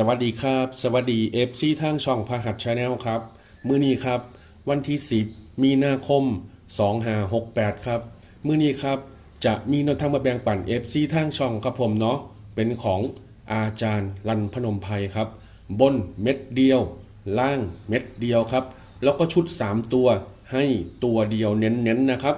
สวัสดีครับ สวัสดีเอฟซีทางช่องพหัสชาแนลครับ มื้อนี้ครับ วันที่ 10 มีนาคม 2568 ครับ มื้อนี้ครับ จะมีนทางมาแบ่งปันเอฟซีทางช่องครับผมเนาะเป็นของอาจารย์รันพนมไพรครับ บนเม็ดเดียว ล่างเม็ดเดียวครับ แล้วก็ชุด 3 ตัวให้ตัวเดียวเน้นๆนะครับ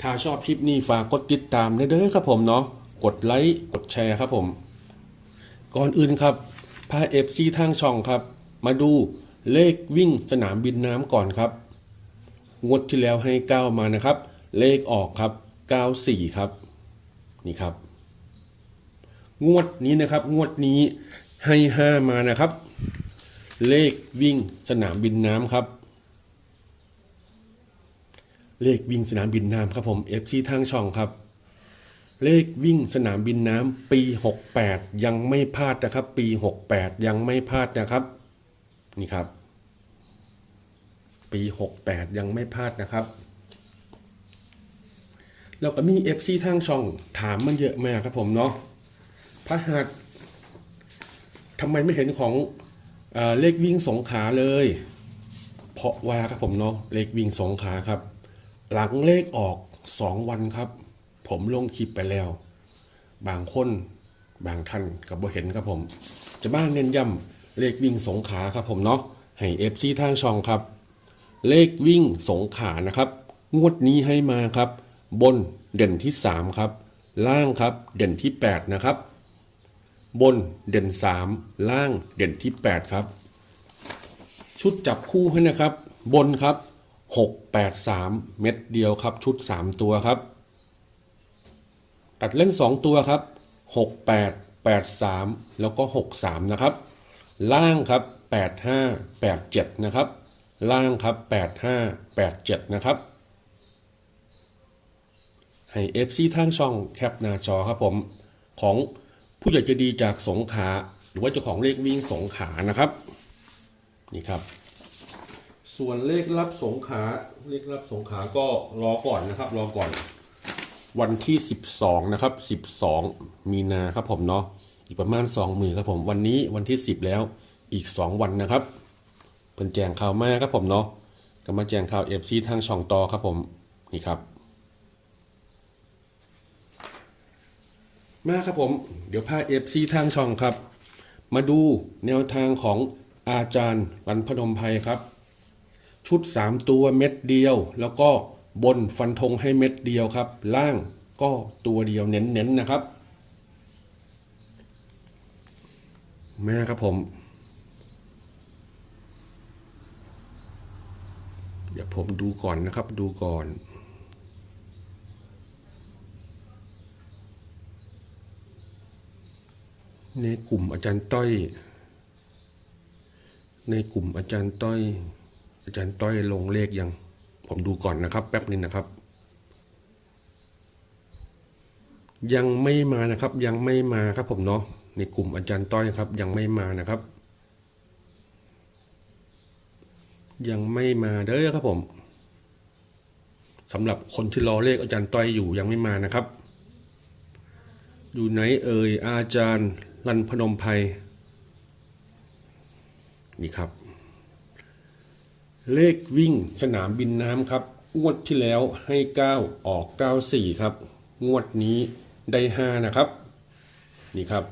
ถ้าชอบคลิปนี้ฝากกดติดตามเด้อครับผมเนาะกดไลค์กดแชร์ครับผม ก่อนอื่นครับาเอฟซีทางช่องครับ มาดูเลขวิ่งสนามบินน้ำก่อนครับ งวดที่แล้วให้ 9 มานะครับ เลขออกครับ 94 ครับ นี่ครับ งวดนี้นะครับ งวดนี้ให้ 5 มานะครับ เลขวิ่งสนามบินน้ำครับ เลขวิ่งสนามบินน้ำครับผม FC ทางช่องครับ เลขวิ่งสนามบินน้ำปี 68 ยังไม่พลาดนะครับ ปี 68 ยังไม่พลาดนะครับ นี่ครับ ปี 68 ยังไม่พลาดนะครับแล้วก็มี FC ทางช่องถามมันเยอะมากครับผมเนาะพระหัสทำไมไม่เห็นของเอเลขวิ่งสงขาเลย เพราะว่าครับผมเนาะเลขวิ่งสงขาครับ หลังเลขออก 2 วันครับ ผมลงคลิปไปแล้ว บางคนบางท่านกับบ่เห็นครับผม จะบ้านเน้นย้ำเลขวิ่งสงขาครับผมเนาะให้เอฟซีทางช่องครับ เลขวิ่งสงขานะครับ งวดนี้ให้มาครับ บนเด่นที่ 3 ครับ ล่างครับ เด่นที่ 8 นะครับ บนเด่น 3 ล่างเด่นที่ 8 ครับ ชุดจับคู่ให้นะครับ บนครับ 6 8 3 เม็ดเดียวครับ ชุด 3 ตัวครับ ตัดเล่น 2 ตัวครับ 6 8 8 3 แล้วก็ 6 3 นะครับ ล่างครับ 8 5 8 7 นะครับ ล่างครับ 8 5 8 7 นะครับ ให้ FC ทางช่องแคปหน้าจอครับผม ของผู้ใหญ่จะดีจากสงขา หรือว่าเจ้าของเลขวิ่งสงขานะครับ นี่ครับ ส่วนเลขรับสงขาเลขรับสงขาก็รอก่อนนะครับ รอก่อน วันที่ 12 นะครับ 12 มีนาครับผมเนาะอีกประมาณ 2 มือครับผมวันนี้วันที่ 10 แล้วอีก 2 วันนะครับเพิ่นแจงข่าวมาครับผมเนาะก็มาแจงข่าวเอฟซีทางช่องต่อครับผมนี่ครับ มาครับผมเดี๋ยวพาเอฟซีทางช่องครับ มาดูแนวทางของอาจารย์รันพนมไพรครับ ชุด 3 ตัวเม็ดเดียวแล้วก็ บนฟันธงให้เม็ดเดียวครับ ล่างก็ตัวเดียวเน้นๆนะครับ แม่ครับผม เดี๋ยวผมดูก่อนนะครับดูก่อนในกลุ่มอาจารย์ต้อย ในกลุ่มอาจารย์ต้อย อาจารย์ต้อยลงเลขยัง ผมดูก่อนนะครับแป๊บนึงนะครับ ยังไม่มานะครับ ยังไม่มาครับผมเนาะในกลุ่มอาจารย์ต้อยครับ ยังไม่มานะครับ ยังไม่มาเด้อครับผมสำหรับคนที่รอเลขอาจารย์ต้อยอยู่ยังไม่มานะครับ อยู่ไหนเอ่ยอาจารย์รันพนมไพรนี่ครับ เลขวิ่งสนามบินน้ำครับ งวดที่แล้วให้ 9 ออก 94 ครับ งวดนี้ได้ 5 นะครับ นี่ครับ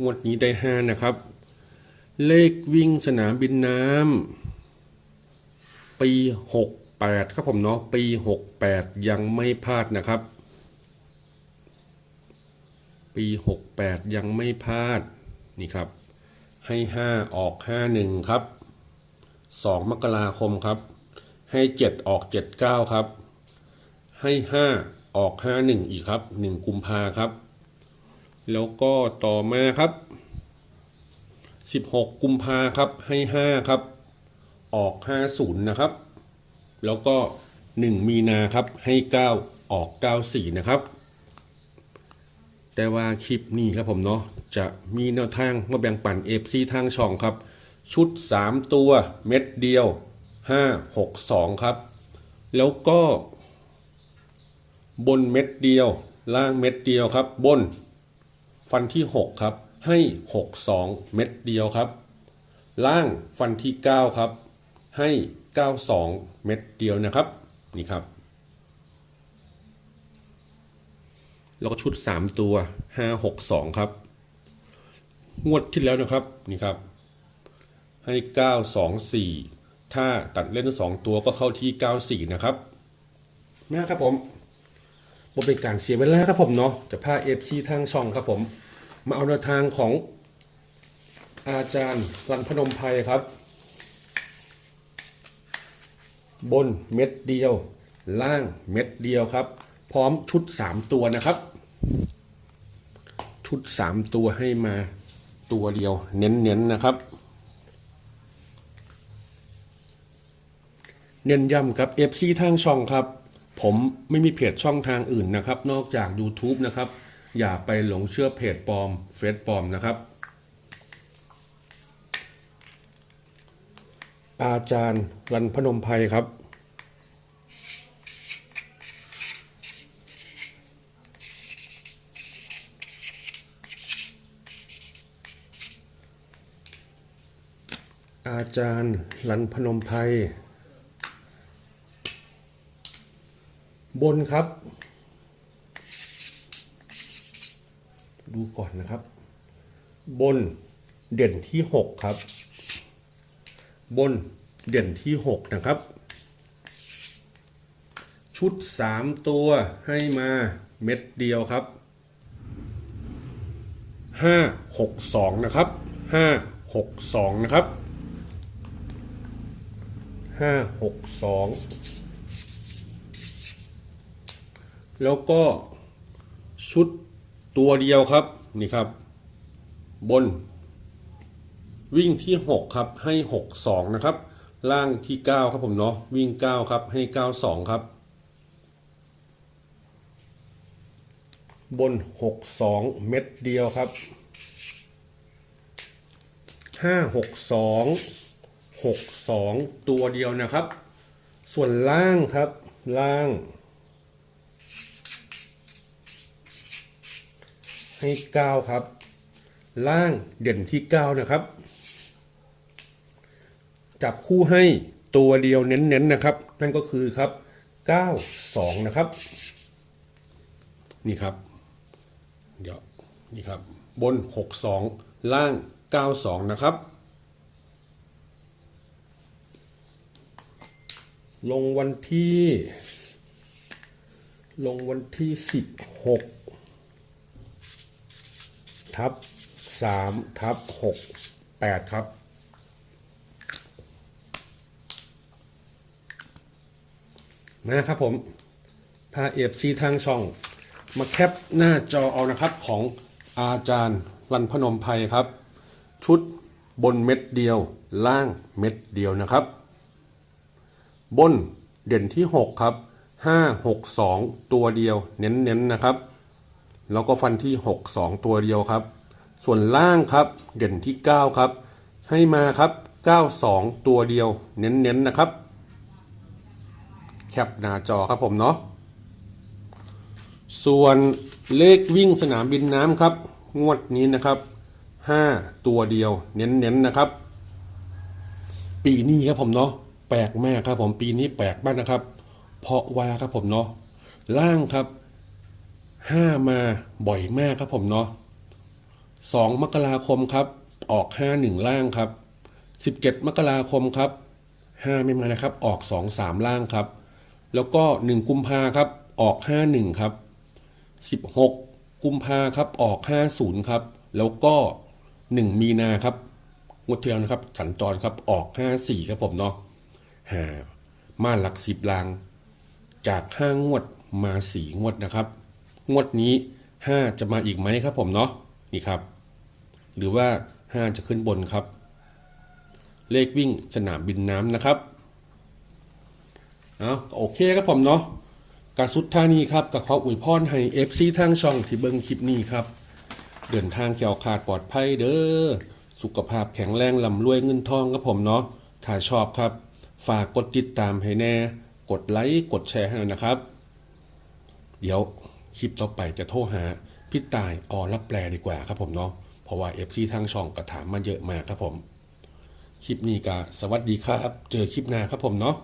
งวดนี้ได้ 5 นะครับ เลขวิ่งสนามบินน้ำปี 68 ครับผมเนาะ ปี 68 ยังไม่พลาดนะครับ ปี 68 ยังไม่พลาด นี่ครับ ให้ 5 ออก 51 ครับ 2 มกราคมครับ ให้ 7 ออก 79 ครับ ให้ 5 ออก 51 อีกครับ 1 กุมภาครับ แล้วก็ต่อมาครับ 16 กุมภาครับ ให้ 5 ครับ ออก 50 นะครับ แล้วก็ 1 มีนาครับ ให้ 9 ออก 94 นะครับแต่ว่าคลิปนี้ครับผมเนาะจะมีแนวทางมาแบ่งปัน FC ทางช่องครับ ชุด 3 ตัวเม็ดเดียว 5 6 2 ครับ แล้วก็ บนเม็ดเดียว ล่างเม็ดเดียวครับ บน ฟันที่ 6 ครับ ให้ 62 เม็ดเดียวครับ ล่างฟันที่ 9 ครับ ให้ 92 เม็ดเดียวนะครับ นี่ครับ แล้วก็ชุด 3 ตัว 5 6 2 ครับ งวดที่แล้วนะครับ นี่ครับ ให้ 9 2 4 ถ้าตัดเล่น 2 ตัวก็เข้าที่ 94 นะครับนะครับผมบ่เป็นการเสียเวลาครับผมเนาะจะพาเอฟซีทางช่องครับผม มาเอาแนวทางของอาจารย์รันพนมไพรครับ บนเม็ดเดียว ล่างเม็ดเดียวครับ พร้อมชุด 3 ตัวนะครับ ชุด 3 ตัวให้มาตัวเดียว เน้นๆนะครับ เน้นย้ำกับ FC ทางช่องครับ ผมไม่มีเพจช่องทางอื่นนะครับ นอกจาก YouTube นะครับ อย่าไปหลงเชื่อเพจปลอมเฟซปลอมนะครับ อาจารย์รันพนมไพรครับอาจารย์รันพนมไพร บนครับ ดูก่อนนะครับ บนเด่นที่6ครับ บนเด่นที่6นะครับ ชุด3ตัวให้มาเม็ดเดียวครับ5 6 2นะครับ5 6 2นะครับ5 6 2 แล้วก็ชุดตัวเดียวครับนี่ครับ บน วิ่งที่ 6 ครับ ให้ 6 2 นะครับ ล่างที่ 9 ครับผมเนาะวิ่ง 9 ครับให้ 9 2 ครับ บน 6 2 เม็ดเดียวครับ 5 6 2 6 2 ตัวเดียวนะครับ ส่วนล่างครับล่าง ให้ 9 ครับ ล่างเด่นที่ 9 นะครับ จับคู่ให้ตัวเดียวเน้นๆนะครับ นั่นก็คือครับ 9 2 นะครับ นี่ครับ เดี๋ยวนี่ครับ บน 6 2 ล่าง 9 2 นะครับ ลงวันที่ ลงวันที่ 16 ทับสามทับหกแปดครับ นะครับผมพาเอฟซีทางช่อง มาแคปหน้าจอเอานะครับของอาจารย์รันพนมไพรครับ ชุดบนเม็ดเดียวล่างเม็ดเดียวนะครับ บนเด่นที่ 6 ครับ 5 6 2 ตัวเดียวเน้นๆนะครับ แล้วก็ฟันที่ 6 2 ตัวเดียวครับ ส่วนล่างครับเด่นที่ 9 ครับ ให้มาครับ 9 2 ตัวเดียว เน้นๆนะครับ แคปหน้าจอครับผมเนาะส่วนเลขวิ่งสนามบินน้ำครับ งวดนี้นะครับ 5 ตัวเดียว เน้นๆนะครับ ปีนี้ครับผมเนาะแปลกมากครับผมปีนี้แปลกมากนะครับ เพราะว่าครับผมเนาะล่างครับ ห้ามาบ่อยมากครับผมเนาะสองมกราคมครับ ออกห้าหนึ่งล่างครับสิบเจ็ดมกราคมครับห้าไม่มานะครับ ออกสองสามล่างครับ แล้วก็หนึ่งกุมภาครับ ออกห้าหนึ่งครับสิบหกกุมภาครับ ออกห้าศูนย์ครับ แล้วก็หนึ่งมีนาครับงวดที่แล้วนะครับ สัญจรครับ ออกห้าสี่ครับผมเนาะหามาหลักสิบลาง จากห้างวดมาสี่งวดนะครับ งวดนี้ 5 จะมาอีกไหมครับผมเนาะนี่ครับ หรือว่า 5 จะขึ้นบนครับ เลขวิ่งสนามบินน้ำนะครับเอาโอเคครับผมเนาะการสุดท่านี้ครับกับขออวยพรให้ FC ทางช่องที่เบิ่งคลิปนี้ครับ เดินทางแขวขาดปลอดภัยเด้อสุขภาพแข็งแรงลำรวยเงินทองครับผมเนาะถ้าชอบครับ ฝากกดติดตามให้แน่ กดไลค์กดแชร์ให้หน่อยนะครับ เดี๋ยว คลิปต่อไปจะโทรหาพี่ตายออรับแปลดีกว่าครับผมเนาะเพราะว่า FC ทางช่องก็ถามมาเยอะมากครับผม คลิปนี้ก็สวัสดีครับ เจอคลิปหน้าครับผมเนาะ